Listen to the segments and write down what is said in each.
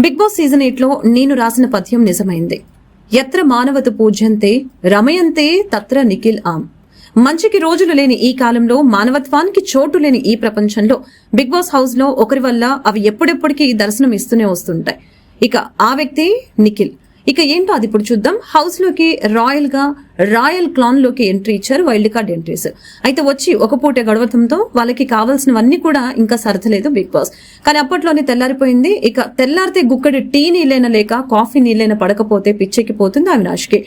Big boss season ఎయిట్లో నేను రాసిన పద్యం నిజమైంది. ఎత్ర మానవత పూజ్యంతే రమయంతే తత్ర నిఖిల్ ఆమ్. మంచికి రోజులు లేని ఈ కాలంలో మానవత్వానికి చోటు లేని ఈ ప్రపంచంలో బిగ్ బాస్ హౌస్లో ఒకరి వల్ల అవి ఎప్పుడెప్పటికీ దర్శనం ఇస్తూనే వస్తుంటాయి. ఇక ఆ వ్యక్తి నిఖిల్. ఇక ఏంటో అది ఇప్పుడు చూద్దాం. హౌస్లోకి రాయల్గా రాయల్ క్లాన్లోకి ఎంట్రీ ఇచ్చారు వైల్డ్ కార్డ్ ఎంట్రీస్. అయితే వచ్చి ఒక పూట గడవటంతో వాళ్ళకి కావాల్సినవన్నీ కూడా ఇంకా సరదలేదు బిగ్ బాస్. కానీ అప్పట్లోనే తెల్లారిపోయింది. ఇక తెల్లారితే గుక్కడి టీ నీళ్ళైనా లేక కాఫీ నీళ్ళైనా పడకపోతే పిచ్చెక్కిపోతుంది అవినాష్కి.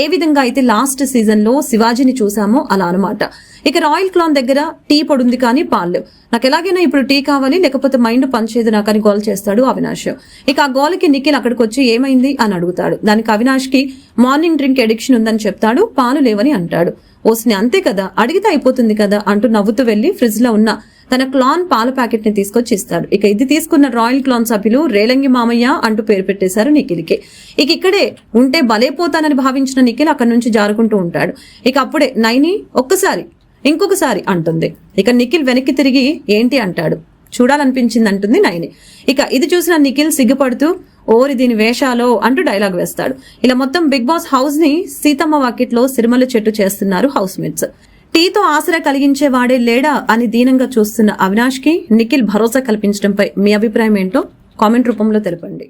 ఏ విధంగా అయితే లాస్ట్ సీజన్లో శివాజీని చూసామో అలా అనమాట ఇక రాయల్ క్లాన్ దగ్గర టీ పొడుంది కానీ పాలు. నాకు ఎలాగైనా ఇప్పుడు టీ కావాలి లేకపోతే మైండ్ పనిచేయదు నాకు అని గోల్ చేస్తాడు అవినాష్. ఇక ఆ గోల్కి నిఖిల్ అక్కడికి వచ్చి ఏమైంది అని అడుగుతాడు. దానికి అవినాష్కి మార్నింగ్ డ్రింక్ ఎడిక్షన్ ఉందని చెప్తాడు పాలు లేవని అంటాడు. ఓసిని అంతే కదా అడిగితే అయిపోతుంది కదా అంటూ నవ్వుతూ వెళ్ళి ఫ్రిడ్జ్లో ఉన్న తన క్లాన్ పాల ప్యాకెట్ని తీసుకొచ్చి ఇస్తాడు. ఇక ఇది తీసుకున్న రాయల్ క్లాన్ సభ్యులు రేలంగి మామయ్య అంటూ పేరు పెట్టేశారు నిఖిల్కి. ఇక ఇక్కడే ఉంటే బలైపోతానని భావించిన నిఖిల్ అక్కడి నుంచి జారుకుంటూ ఉంటాడు. ఇక అప్పుడే నైని ఒక్కసారి ఇంకొకసారి అంటుంది. ఇక నిఖిల్ వెనక్కి తిరిగి ఏంటి అంటాడు. చూడాలనిపించింది అంటుంది నైని. ఇక ఇది చూసిన నిఖిల్ సిగ్గుపడుతూ ఓరి దీని వేషాలో అంటూ డైలాగ్ వేస్తాడు. ఇలా మొత్తం బిగ్ బాస్ హౌస్ని సీతమ్మ వాకిట్లో సిరిమల చెట్టు చేస్తున్నారు హౌస్ మేట్స్ టీతో ఆసరా కలిగించే వాడే లేడా అని దీనంగా చూస్తున్న అవినాష్కి నిఖిల్ భరోసా కల్పించడంపై మీ అభిప్రాయం ఏంటో కామెంట్ రూపంలో తెలపండి.